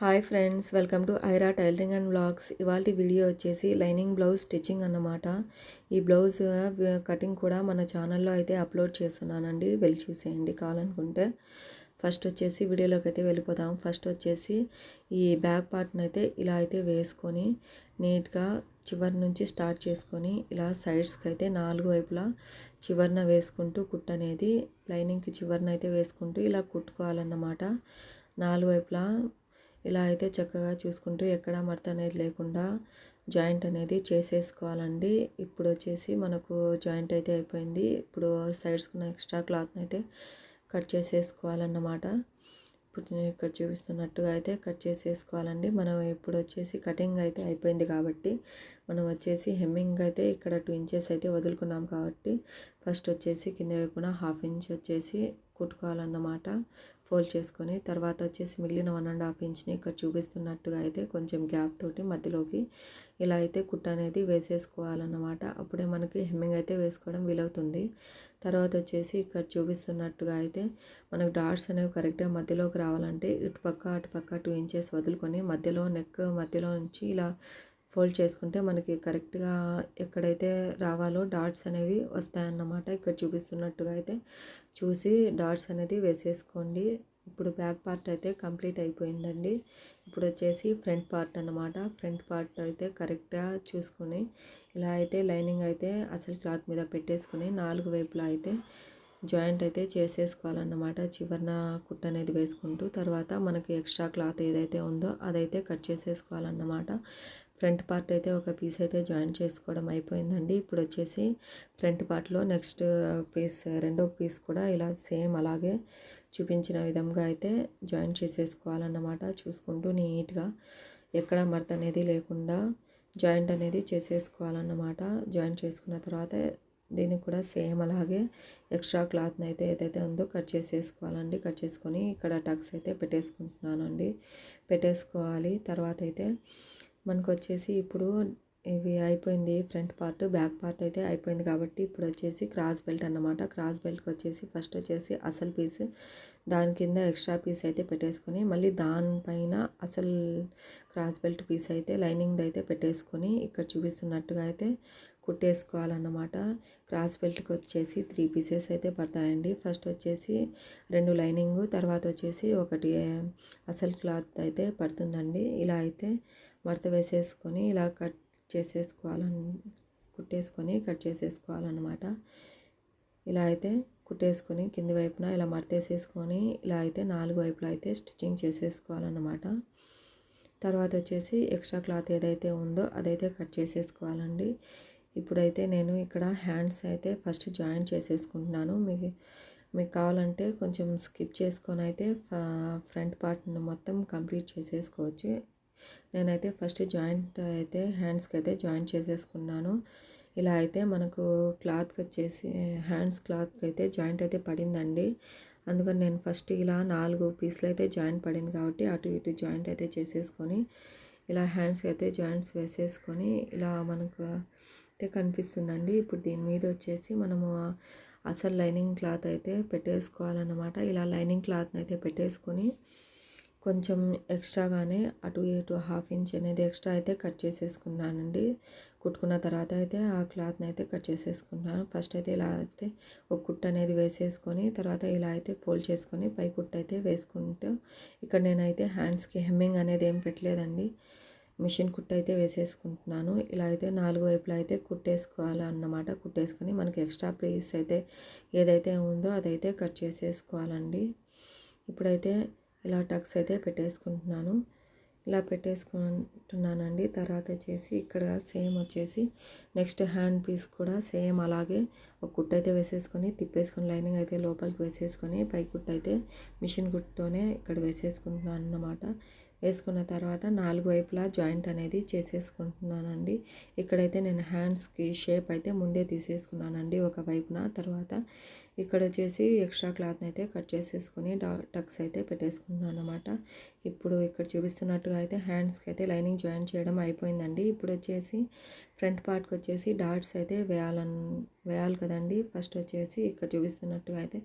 Hi friends welcome to Aira tailoring and blogs ఇవాళ video వచ్చేసి lining blouse stitching అన్నమాట. ఈ బ్లౌజ్ కటింగ్ కూడా మన ఛానల్లో అయితే అప్లోడ్ చేస్తున్నానండి. వెళ్ళి చూసేయండి కావాలనుకుంటే. ఫస్ట్ వచ్చేసి వీడియోలోకి అయితే వెళ్ళిపోదాం. ఫస్ట్ వచ్చేసి ఈ బ్యాక్ పార్ట్ని అయితే ఇలా అయితే వేసుకొని నీట్గా చివరి నుంచి స్టార్ట్ చేసుకొని ఇలా సైడ్స్కి అయితే నాలుగు వైపులా చివరిన వేసుకుంటూ కుట్ అనేది లైనింగ్కి చివరిన అయితే వేసుకుంటూ ఇలా కుట్టుకోవాలన్నమాట. నాలుగు వైపులా ఇలా అయితే చక్కగా చూసుకుంటూ ఎక్కడ మడత అనేది లేకుండా జాయింట్ అనేది చేసేసుకోవాలండి. ఇప్పుడు వచ్చేసి మనకు జాయింట్ అయితే అయిపోయింది. ఇప్పుడు సైడ్స్కున్న ఎక్స్ట్రా క్లాత్ని అయితే కట్ చేసేసుకోవాలన్నమాట. ఇప్పుడు నేను ఇక్కడ చూపిస్తున్నట్టుగా అయితే కట్ చేసేసుకోవాలండి. మనం ఇప్పుడు వచ్చేసి కటింగ్ అయితే అయిపోయింది కాబట్టి మనం వచ్చేసి హెమ్మింగ్ అయితే ఇక్కడ టూ ఇంచెస్ అయితే వదులుకున్నాం కాబట్టి ఫస్ట్ వచ్చేసి కింద వైపున హాఫ్ ఇంచ్ వచ్చేసి కుట్టుకోవాలన్నమాట. ఫోల్డ్ చేసుకొని తర్వాత వచ్చేసి మిగిలిన వన్ అండ్ హాఫ్ ఇంచ్ని ఇక్కడ చూపిస్తున్నట్టుగా అయితే కొంచెం గ్యాప్ తోటి మధ్యలోకి ఇలా అయితే కుట్ట అనేది వేసేసుకోవాలన్నమాట. అప్పుడే మనకి హెమ్మింగ్ అయితే వేసుకోవడం వీలవుతుంది. తర్వాత వచ్చేసి ఇక్కడ చూపిస్తున్నట్టుగా అయితే మనకు డాట్స్ అనేవి కరెక్ట్గా మధ్యలోకి రావాలంటే ఇటుపక్క అటుపక్క టూ ఇంచెస్ వదులుకొని మధ్యలో నెక్ మధ్యలో నుంచి ఇలా ఫోల్డ్ చేసుకుంటే మనకి కరెక్ట్గా ఎక్కడైతే రావాలో డాట్స్ అనేవి వస్తాయన్నమాట. ఇక్కడ చూపిస్తున్నట్టుగా అయితే చూసి డాట్స్ అనేది వేసేసుకోండి. ఇప్పుడు బ్యాక్ పార్ట్ అయితే కంప్లీట్ అయిపోయిందండి. ఇప్పుడు వచ్చేసి ఫ్రంట్ పార్ట్ అనమాట ఫ్రంట్ పార్ట్ అయితే కరెక్ట్గా చూసుకొని ఇలా అయితే లైనింగ్ అయితే అసలు క్లాత్ మీద పెట్టేసుకొని నాలుగు వైపులా అయితే జాయింట్ అయితే చేసేసుకోవాలన్నమాట. చివరిన కుట్ అనేది వేసుకుంటూ తర్వాత మనకి ఎక్స్ట్రా క్లాత్ ఏదైతే ఉందో అదైతే కట్ చేసేసుకోవాలన్నమాట. ఫ్రంట్ పార్ట్ అయితే ఒక పీస్ అయితే జాయిన్ చేసుకోవడం అయిపోయిందండి. ఇప్పుడు వచ్చేసి ఫ్రంట్ పార్ట్లో నెక్స్ట్ పీస్ రెండో పీస్ కూడా ఇలా సేమ్ అలాగే చూపించిన విధంగా అయితే జాయిన్ చేసేసుకోవాలన్నమాట. చూసుకుంటూ నీట్గా ఎక్కడ మడత అనేది లేకుండా జాయింట్ అనేది చేసేసుకోవాలన్నమాట. జాయిన్ చేసుకున్న తర్వాత దీనికి కూడా సేమ్ అలాగే ఎక్స్ట్రా క్లాత్ని అయితే ఏదైతే ఉందో కట్ చేసేసుకోవాలండి. కట్ చేసుకొని ఇక్కడ టక్స్ అయితే పెట్టేసుకుంటున్నానండి. పెట్టేసుకోవాలి. తర్వాత అయితే మనకు వచ్చేసి ఇప్పుడు ఇవి అయిపోయింది ఫ్రంట్ పార్ట్ బ్యాక్ పార్ట్ అయితే అయిపోయింది కాబట్టి ఇప్పుడు వచ్చేసి క్రాస్ బెల్ట్ అన్నమాట. క్రాస్ బెల్ట్కి వచ్చేసి ఫస్ట్ వచ్చేసి అసలు పీస్ దాని కింద ఎక్స్ట్రా పీస్ అయితే పెట్టేసుకొని మళ్ళీ దానిపైన అసలు క్రాస్ బెల్ట్ పీస్ అయితే లైనింగ్ అయితే పెట్టేసుకొని ఇక్కడ చూపిస్తున్నట్టుగా అయితే కుట్టేసుకోవాలన్నమాట. క్రాస్ బెల్ట్కి వచ్చేసి త్రీ పీసెస్ అయితే పడతాయండి. ఫస్ట్ వచ్చేసి రెండు లైనింగ్ తర్వాత వచ్చేసి ఒకటి అసలు క్లాత్ అయితే పడుతుందండి. ఇలా అయితే మడత వేసేసుకొని ఇలా కట్ చేసేసుకోవాలని కుట్టేసుకొని కట్ చేసేసుకోవాలన్నమాట. ఇలా అయితే కుట్టేసుకొని కింది వైపున ఇలా మడతేసేసుకొని ఇలా అయితే నాలుగు వైపులా అయితే స్టిచ్చింగ్ చేసేసుకోవాలన్నమాట. తర్వాత వచ్చేసి ఎక్స్ట్రా క్లాత్ ఏదైతే ఉందో అదైతే కట్ చేసేసుకోవాలండి. ఇప్పుడైతే నేను ఇక్కడ హ్యాండ్స్ అయితే ఫస్ట్ జాయిన్ చేసేసుకుంటున్నాను. మీకు మీకు కావాలంటే కొంచెం స్కిప్ చేసుకొని అయితే ఫ్రంట్ పార్ట్ను మొత్తం కంప్లీట్ చేసేసుకోవచ్చు. నేనైతే ఫస్ట్ జాయింట్ అయితే హ్యాండ్స్కి అయితే జాయింట్ చేసేసుకున్నాను. ఇలా అయితే మనకు క్లాత్కి వచ్చేసి హ్యాండ్స్ క్లాత్కి అయితే జాయింట్ అయితే పడిందండి. అందుకని నేను ఫస్ట్ ఇలా నాలుగు పీసులు అయితే జాయింట్ పడింది కాబట్టి అటు ఇటు జాయింట్ అయితే చేసేసుకొని ఇలా హ్యాండ్స్కి అయితే జాయింట్స్ వేసేసుకొని ఇలా మనకు అయితే కనిపిస్తుందండి. ఇప్పుడు దీని మీద వచ్చేసి మనము అసలు లైనింగ్ క్లాత్ అయితే పెట్టేసుకోవాలన్నమాట. ఇలా లైనింగ్ క్లాత్ని అయితే పెట్టేసుకొని కొంచెం ఎక్స్ట్రాగానే అటు ఇటు హాఫ్ ఇంచ్ అనేది ఎక్స్ట్రా అయితే కట్ చేసేసుకున్నానండి. కుట్టుకున్న తర్వాత అయితే ఆ క్లాత్ని అయితే కట్ చేసేసుకున్నాను. ఫస్ట్ అయితే ఇలా అయితే ఒక కుట్ట అనేది వేసేసుకొని తర్వాత ఇలా అయితే ఫోల్డ్ చేసుకొని పై కుట్ అయితే వేసుకుంటూ ఇక్కడ నేనైతే హ్యాండ్స్కి హెమ్మింగ్ అనేది ఏం పెట్టలేదండి. మిషన్ కుట్ట అయితే వేసేసుకుంటున్నాను. ఇలా అయితే నాలుగు వైపులా అయితే కుట్టేసుకోవాలన్నమాట. కుట్టేసుకొని మనకి ఎక్స్ట్రా పీస్ అయితే ఏదైతే ఉందో అదైతే కట్ చేసేసుకోవాలండి. ఇప్పుడైతే ఇలా టక్స్ అయితే పెట్టేసుకుంటున్నాను. ఇలా పెట్టేసుకుంటున్నానండి. తర్వాత వచ్చేసి ఇక్కడ సేమ్ వచ్చేసి నెక్స్ట్ హ్యాండ్ పీస్ కూడా సేమ్ అలాగే ఒక కుట్ట అయితే వేసేసుకొని తిప్పేసుకొని లైనింగ్ అయితే లోపలికి వేసేసుకొని పై కుట్ట అయితే మిషన్ కుట్టుతోనే ఇక్కడ వేసేసుకుంటున్నాను అన్నమాట. వేసుకున్న తర్వాత నాలుగు వైపులా జాయింట్ అనేది చేసేసుకుంటున్నానండి. ఇక్కడైతే నేను హ్యాండ్స్కి షేప్ అయితే ముందే తీసేసుకున్నానండి ఒక వైపున. తర్వాత ఇక్కడ వచ్చేసి ఎక్స్ట్రా క్లాత్ని అయితే కట్ చేసేసుకొని టక్స్ అయితే పెట్టేసుకున్నాను అనమాట ఇప్పుడు ఇక్కడ చూపిస్తున్నట్టుగా అయితే హ్యాండ్స్కి అయితే లైనింగ్ జాయిన్ చేయడం అయిపోయిందండి. ఇప్పుడు వచ్చేసి ఫ్రంట్ పార్ట్కి వచ్చేసి డాట్స్ అయితే వేయాలని వేయాలి కదండి. ఫస్ట్ వచ్చేసి ఇక్కడ చూపిస్తున్నట్టుగా అయితే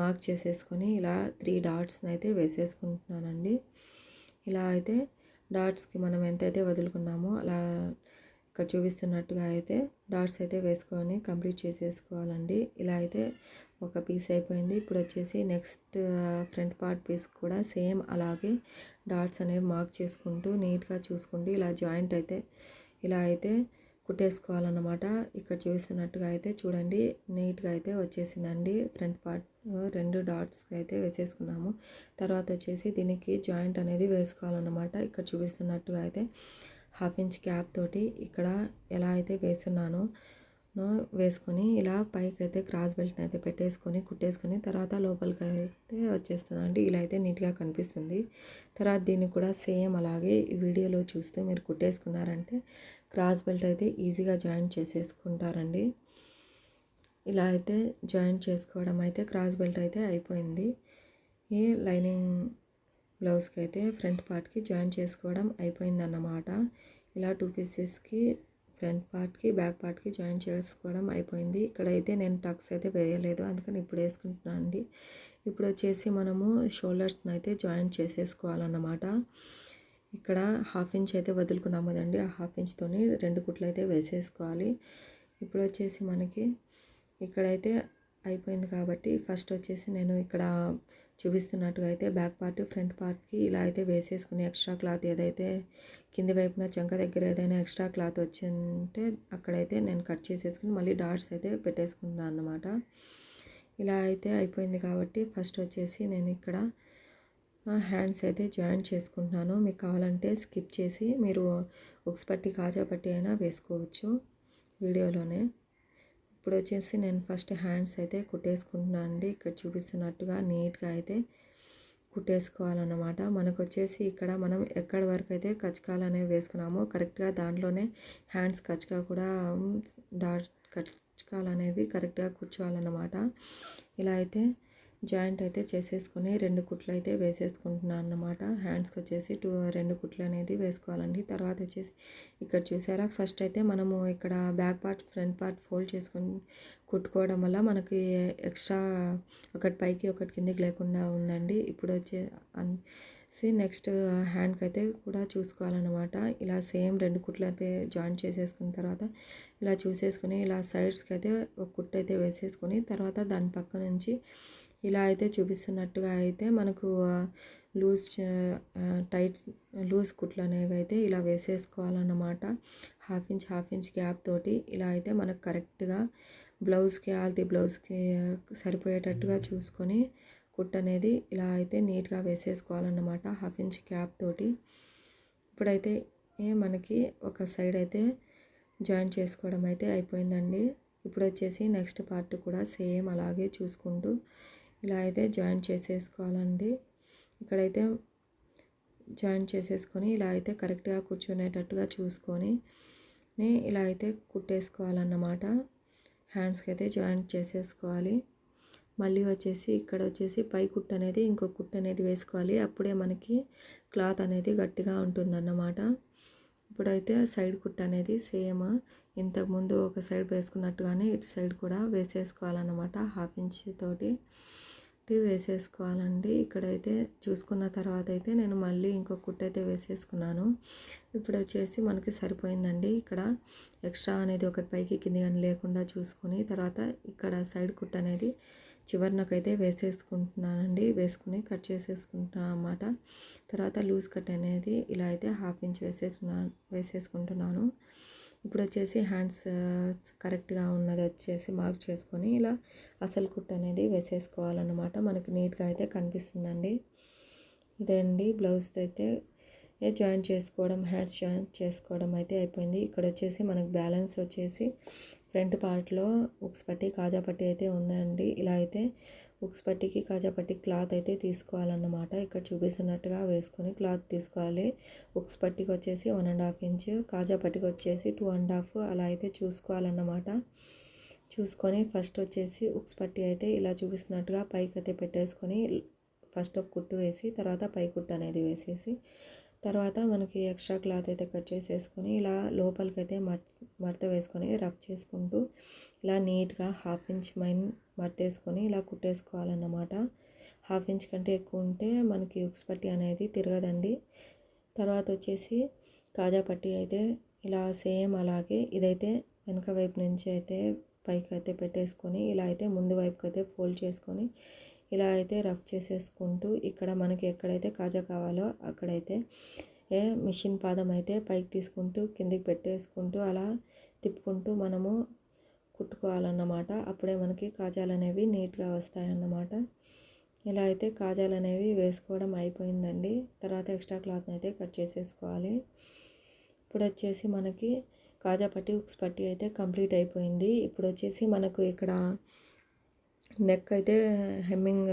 మార్క్ చేసేసుకొని ఇలా త్రీ డాట్స్ని అయితే వేసేసుకుంటున్నానండి. ఇలా అయితే డాట్స్కి మనం ఎంతైతే వదులుకున్నామో అలా ఇక్కడ చూపిస్తున్నట్టుగా అయితే డాట్స్ అయితే వేసుకొని కంప్లీట్ చేసేసుకోవాలండి. ఇలా అయితే ఒక పీస్ అయిపోయింది. ఇప్పుడు వచ్చేసి నెక్స్ట్ ఫ్రంట్ పార్ట్ పీస్ కూడా సేమ్ అలాగే డాట్స్ అనేవి మార్క్ చేసుకుంటూ నీట్గా చూసుకుంటూ ఇలా జాయింట్ అయితే ఇలా అయితే కుట్టేసుకోవాలన్నమాట. ఇక్కడ చూసినట్టుగా అయితే చూడండి నీట్గా అయితే వచ్చేసిందండి. ఫ్రంట్ పార్ట్ రెండు డాట్స్కి అయితే వేసేసుకున్నాము. తర్వాత వచ్చేసి దీనికి జాయింట్ అనేది వేసుకోవాలన్నమాట. ఇక్కడ చూపిస్తున్నట్టుగా అయితే హాఫ్ ఇంచ్ గ్యాప్ తోటి ఇక్కడ ఎలా అయితే వేస్తున్నానో వేసుకొని ఇలా పైకి అయితే క్రాస్ బెల్ట్ని అయితే పెట్టేసుకొని కుట్టేసుకొని తర్వాత లోపలికి అయితే వచ్చేస్తుందండి ఇలా అయితే నీట్గా కనిపిస్తుంది. తర్వాత దీన్ని కూడా సేమ్ అలాగే వీడియోలో చూస్తూ మీరు కుట్టేసుకున్నారంటే క్రాస్ బెల్ట్ అయితే ఈజీగా జాయిన్ చేసేసుకుంటారండి. ఇలా అయితే జాయిన్ చేసుకోవడం అయితే క్రాస్ బెల్ట్ అయితే అయిపోయింది. ఈ లైనింగ్ బ్లౌజ్కి అయితే ఫ్రంట్ పార్ట్కి జాయిన్ చేసుకోవడం అయిపోయిందన్నమాట. ఇలా టూ పీసెస్కి ఫ్రంట్ పార్ట్కి బ్యాక్ పార్ట్కి జాయిన్ చేసుకోవడం అయిపోయింది. ఇక్కడైతే నేను టక్స్ అయితే వేయలేదు. అందుకని ఇప్పుడు వేసుకుంటున్నాను అండి. ఇప్పుడు వచ్చేసి మనము షోల్డర్స్ని అయితే జాయిన్ చేసేసుకోవాలన్నమాట. ఇక్కడ హాఫ్ ఇంచ్ అయితే వదులుకున్నాము కదండి. ఆ హాఫ్ ఇంచ్తోని రెండు కుట్లు అయితే వేసేసుకోవాలి. ఇప్పుడు వచ్చేసి మనకి ఇక్కడైతే అయిపోయింది కాబట్టి ఫస్ట్ వచ్చేసి నేను ఇక్కడ చూపిస్తున్నట్టుగా అయితే బ్యాక్ పార్ట్ ఫ్రంట్ పార్ట్కి ఇలా అయితే వేసేసుకుని ఎక్స్ట్రా క్లాత్ ఏదైతే కింది వైపున చెంక దగ్గర ఏదైనా ఎక్స్ట్రా క్లాత్ వచ్చింటే అక్కడైతే నేను కట్ చేసేసుకుని మళ్ళీ డాట్స్ అయితే పెట్టేసుకుంటున్నాను అన్నమాట. ఇలా అయితే అయిపోయింది కాబట్టి ఫస్ట్ వచ్చేసి నేను ఇక్కడ హ్యాండ్స్ అయితే జాయిన్ చేసుకుంటున్నాను. మీకు కావాలంటే స్కిప్ చేసి మీరు ఉక్స్ పట్టి కాజా పట్టి అయినా వేసుకోవచ్చు వీడియోలోనే. ఇప్పుడు వచ్చేసి నేను ఫస్ట్ హ్యాండ్స్ అయితే కుట్టేసుకుంటున్నాను అండి ఇక్కడ చూపిస్తున్నట్టుగా నీట్గా అయితే కుట్టేసుకోవాలన్నమాట. మనకు వచ్చేసి ఇక్కడ మనం ఎక్కడి వరకు అయితే కచకాలు అనేవి వేసుకున్నామో కరెక్ట్గా దాంట్లోనే హ్యాండ్స్ కచకా కూడా డాట్ కచకాలు అనేవి కరెక్ట్గా కూర్చోవాలన్నమాట. ఇలా అయితే జాయింట్ అయితే చేసేసుకొని రెండు కుట్లు అయితే వేసేసుకుంటున్నాను అన్నమాట. హ్యాండ్స్కి వచ్చేసి టూ రెండు కుట్లు అనేది వేసుకోవాలండి. తర్వాత వచ్చేసి ఇక్కడ చూసారా ఫస్ట్ అయితే మనము ఇక్కడ back part front part fold చేసుకొని కుట్టుకోవడం వల్ల మనకి ఎక్స్ట్రా ఒకటి పైకి ఒకటి కిందకి లేకుండా ఉందండి. ఇప్పుడు వచ్చే సి నెక్స్ట్ హ్యాండ్కి అయితే కూడా చూసుకోవాలన్నమాట. ఇలా సేమ్ రెండు కుట్లు అయితే జాయింట్ చేసేసుకున్న తర్వాత ఇలా చూసేసుకుని ఇలా సైడ్స్కి అయితే ఒక కుట్టు అయితే వేసేసుకొని తర్వాత దాని పక్క నుంచి ఇలా అయితే చూపిస్తున్నట్టుగా అయితే మనకు లూజ్ టైట్ లూజ్ కుట్లు అనేవి అయితే ఇలా వేసేసుకోవాలన్నమాట. Half inch half inch gap తోటి ఇలా అయితే మనకు కరెక్ట్గా బ్లౌజ్కి ఆల్ది బ్లౌజ్కి సరిపోయేటట్టుగా చూసుకొని కుట్ అనేది ఇలా అయితే నీట్గా వేసేసుకోవాలన్నమాట. హాఫ్ ఇంచ్ గ్యాప్ తోటి. ఇప్పుడైతే మనకి ఒక సైడ్ అయితే జాయిన్ చేసుకోవడం అయితే అయిపోయిందండి. ఇప్పుడు వచ్చేసి నెక్స్ట్ పార్ట్ కూడా సేమ్ అలాగే చూసుకుంటూ ఇలా అయితే జాయిన్ చేసేసుకోవాలండి. ఇక్కడైతే జాయిన్ చేసేసుకొని ఇలా అయితే కరెక్ట్గా కూర్చునేటట్టుగా చూసుకొని ఇలా అయితే కుట్టేసుకోవాలన్నమాట. హ్యాండ్స్కి అయితే జాయింట్ చేసేసుకోవాలి. మళ్ళీ వచ్చేసి ఇక్కడ వచ్చేసి పై కుట్టు అనేది ఇంకో కుట్టు అనేది వేసుకోవాలి. అప్పుడే మనకి క్లాత్ అనేది గట్టిగా ఉంటుందన్నమాట. ఇప్పుడైతే సైడ్ కుట్ అనేది సేమ్. ఇంతకుముందు ఒక సైడ్ వేసుకున్నట్టుగానే ఇటు సైడ్ కూడా వేసేసుకోవాలన్నమాట హాఫ్ ఇంచ్ తోటి. వేసేసుకోవాలండి. ఇక్కడైతే చూసుకున్న తర్వాత అయితే నేను మళ్ళీ ఇంకో కుట్టు అయితే వేసేసుకున్నాను. ఇప్పుడు వచ్చేసి మనకి సరిపోయిందండి. ఇక్కడ ఎక్స్ట్రా అనేది ఒకటి పైకి కింది కానీ లేకుండా చూసుకొని తర్వాత ఇక్కడ సైడ్ కుట్ అనేది చివరినకైతే వేసేసుకుంటున్నానండి. వేసుకుని కట్ చేసేసుకుంటున్నాను అన్నమాట. తర్వాత లూజ్ కట్ అనేది ఇలా అయితే హాఫ్ ఇంచ్ వేసేసుకున్నాను వేసేసుకుంటున్నాను. ఇప్పుడు వచ్చేసి హ్యాండ్స్ కరెక్ట్గా ఉన్నది వచ్చేసి మార్క్ చేసుకొని ఇలా అసలు కుట్ అనేది వేసేసుకోవాలన్నమాట. మనకి నీట్గా అయితే కనిపిస్తుందండి. ఇదే అండి బ్లౌజ్ అయితే జాయిన్ చేసుకోవడం హ్యాండ్స్ జాయిన్ చేసుకోవడం అయితే అయిపోయింది. ఇక్కడ వచ్చేసి మనకు బ్యాలెన్స్ వచ్చేసి ఫ్రంట్ పార్ట్లో ఉక్స్ పట్టి కాజా పట్టి అయితే ఉందండి. ఇలా అయితే ఉక్స్ పట్టికి కాజా పట్టి క్లాత్ అయితే తీసుకోవాలన్నమాట. ఇక్కడ చూపిస్తున్నట్టుగా వేసుకొని క్లాత్ తీసుకోవాలి. ఉక్స్ పట్టికి వచ్చేసి వన్ అండ్ హాఫ్ ఇంచ్ కాజా పట్టికి వచ్చేసి టూ అండ్ హాఫ్ అలా అయితే చూసుకోవాలన్నమాట. చూసుకొని ఫస్ట్ వచ్చేసి ఉక్స్ పట్టి అయితే ఇలా చూపిస్తున్నట్టుగా పైకి అయితే పెట్టేసుకొని ఫస్ట్ ఒక కుట్టు వేసి తర్వాత పై కుట్టు అనేది వేసేసి తర్వాత మనకి ఎక్స్ట్రా క్లాత్ అయితే కట్ చేసేసుకొని ఇలా లోపలికి అయితే మడత వేసుకొని రఫ్ చేసుకుంటూ ఇలా నీట్గా హాఫ్ ఇంచ్ మైన్ మడతేసుకొని ఇలా కుట్టేసుకోవాలన్నమాట. హాఫ్ ఇంచ్ కంటే ఎక్కువ ఉంటే మనకి ఉక్స్ పట్టి అనేది తిరగదండి. తర్వాత వచ్చేసి కాజా పట్టి అయితే ఇలా సేమ్ అలాగే ఇదైతే వెనక వైపు నుంచి అయితే పైకి అయితే పెట్టేసుకొని ఇలా అయితే ముందు వైపుకి అయితే ఫోల్డ్ చేసుకొని ఇలా అయితే రఫ్ చేసేసుకుంటూ ఇక్కడ మనకి ఎక్కడైతే కాజా కావాలో అక్కడైతే ఏ మిషన్ పాదం అయితే పైకి తీసుకుంటూ కిందికి పెట్టేసుకుంటూ అలా తిప్పుకుంటూ మనము కుట్టుకోవాలన్నమాట. అప్పుడే మనకి కాజాలు అనేవి నీట్గా వస్తాయన్నమాట. ఇలా అయితే కాజాలు అనేవి వేసుకోవడం అయిపోయిందండి. తర్వాత ఎక్స్ట్రా క్లాత్ని అయితే కట్ చేసేసుకోవాలి. ఇప్పుడు వచ్చేసి మనకి కాజా పట్టి ఉక్స్ పట్టి అయితే కంప్లీట్ అయిపోయింది. ఇప్పుడు వచ్చేసి మనకు ఇక్కడ నెక్ అయితే హెమ్మింగ్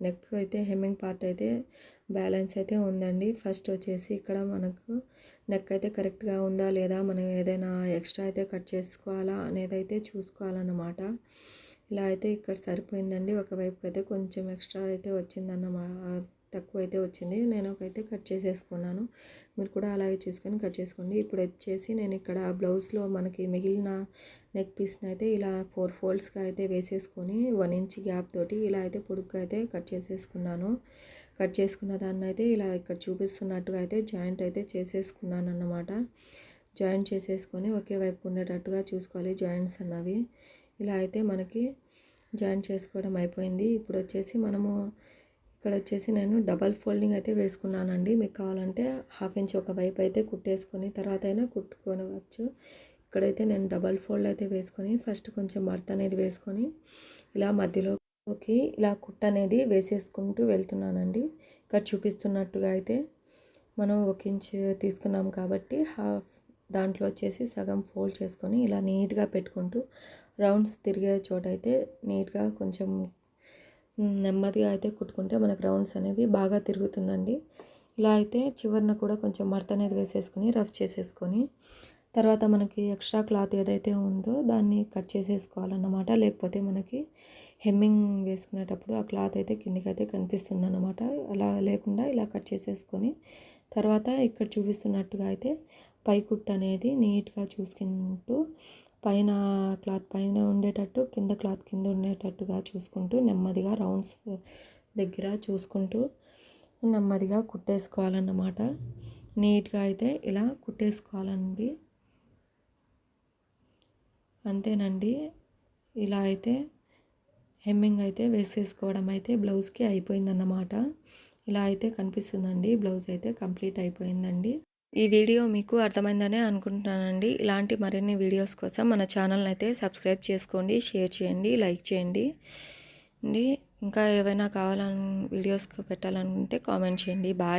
నెక్ అయితే హెమ్మింగ్ పార్ట్ అయితే బ్యాలెన్స్ అయితే ఉందండి. ఫస్ట్ వచ్చేసి ఇక్కడ మనకు నెక్ అయితే కరెక్ట్గా ఉందా లేదా మనం ఏదైనా ఎక్స్ట్రా అయితే కట్ చేసుకోవాలా అనేది అయితే చూసుకోవాలన్నమాట. ఇలా అయితే ఇక్కడ సరిపోయిందండి. ఒకవైపుకి అయితే కొంచెం ఎక్స్ట్రా అయితే వచ్చిందన్నమాట. తక్కువ అయితే వచ్చింది. నేను ఒకైతే కట్ చేసేసుకున్నాను. మీరు కూడా అలాగే చూసుకొని కట్ చేసుకోండి. ఇప్పుడు వచ్చేసి నేను ఇక్కడ బ్లౌజ్లో మనకి మిగిలిన నెక్ పీస్ని అయితే ఇలా ఫోర్ ఫోల్డ్స్గా అయితే వేసేసుకొని వన్ ఇంచ్ గ్యాప్ తోటి ఇలా అయితే పొడుగ్గా అయితే కట్ చేసేసుకున్నాను. కట్ చేసుకున్న దాన్ని అయితే ఇలా ఇక్కడ చూపిస్తున్నట్టుగా అయితే జాయింట్ అయితే చేసేసుకున్నాను అన్నమాట. జాయింట్ చేసేసుకొని ఒకే వైపు ఉండేటట్టుగా చూసుకోవాలి జాయింట్స్ అన్నవి. ఇలా అయితే మనకి జాయింట్ చేసుకోవడం అయిపోయింది. ఇప్పుడు వచ్చేసి మనము ఇక్కడ వచ్చేసి నేను డబల్ ఫోల్డింగ్ అయితే వేసుకున్నానండి. మీకు కావాలంటే హాఫ్ ఇంచ్ ఒక వైపు అయితే కుట్టేసుకొని తర్వాత అయినా కుట్టుకోవచ్చు. ఇక్కడైతే నేను డబల్ ఫోల్డ్ అయితే వేసుకొని ఫస్ట్ కొంచెం మర్త్ అనేది వేసుకొని ఇలా మధ్యలోకి ఇలా కుట్ట అనేది వేసేసుకుంటూ వెళ్తున్నానండి. ఇక్కడ చూపిస్తున్నట్టుగా అయితే మనం ఒక ఇంచ్ తీసుకున్నాం కాబట్టి హాఫ్ దాంట్లో వచ్చేసి సగం ఫోల్డ్ చేసుకొని ఇలా నీట్గా పెట్టుకుంటూ రౌండ్స్ తిరిగే చోట అయితే నీట్గా కొంచెం నెమ్మదిగా అయితే కుట్టుకుంటే మనకు రౌండ్స్ అనేవి బాగా తిరుగుతుందండి. ఇలా అయితే చివరిన కూడా కొంచెం మర్త అనేది వేసేసుకొని రఫ్ చేసేసుకొని తర్వాత మనకి ఎక్స్ట్రా క్లాత్ ఏదైతే ఉందో దాన్ని కట్ చేసేసుకోవాలన్నమాట. లేకపోతే మనకి హెమ్మింగ్ వేసుకునేటప్పుడు ఆ క్లాత్ అయితే కిందికైతే అయితే కనిపిస్తుంది అన్నమాట అలా లేకుండా ఇలా కట్ చేసేసుకొని తర్వాత ఇక్కడ చూపిస్తున్నట్టుగా అయితే పై అనేది నీట్గా చూసుకుంటూ పైన క్లాత్ పైన ఉండేటట్టు కింద క్లాత్ కింద ఉండేటట్టుగా చూసుకుంటూ నెమ్మదిగా రౌండ్స్ దగ్గర చూసుకుంటూ నెమ్మదిగా కుట్టేసుకోవాలన్నమాట. నీట్గా అయితే ఇలా కుట్టేసుకోవాలండి. అంతేనండి. ఇలా అయితే హెమ్మింగ్ అయితే వేసేసుకోవడం అయితే బ్లౌజ్కి అయిపోయిందన్నమాట. ఇలా అయితే కనిపిస్తుందండి. బ్లౌజ్ అయితే కంప్లీట్ అయిపోయిందండి. ఈ వీడియో మీకు అర్థమైందనే అనుకుంటున్నానండి. ఇలాంటి మరిన్ని వీడియోస్ కోసం మన ఛానల్ని అయితే సబ్స్క్రైబ్ చేసుకోండి షేర్ చేయండి లైక్ చేయండి. అండి ఇంకా ఏవైనా కావాలని వీడియోస్ పెట్టాలనుకుంటే కామెంట్ చేయండి. బాయ్.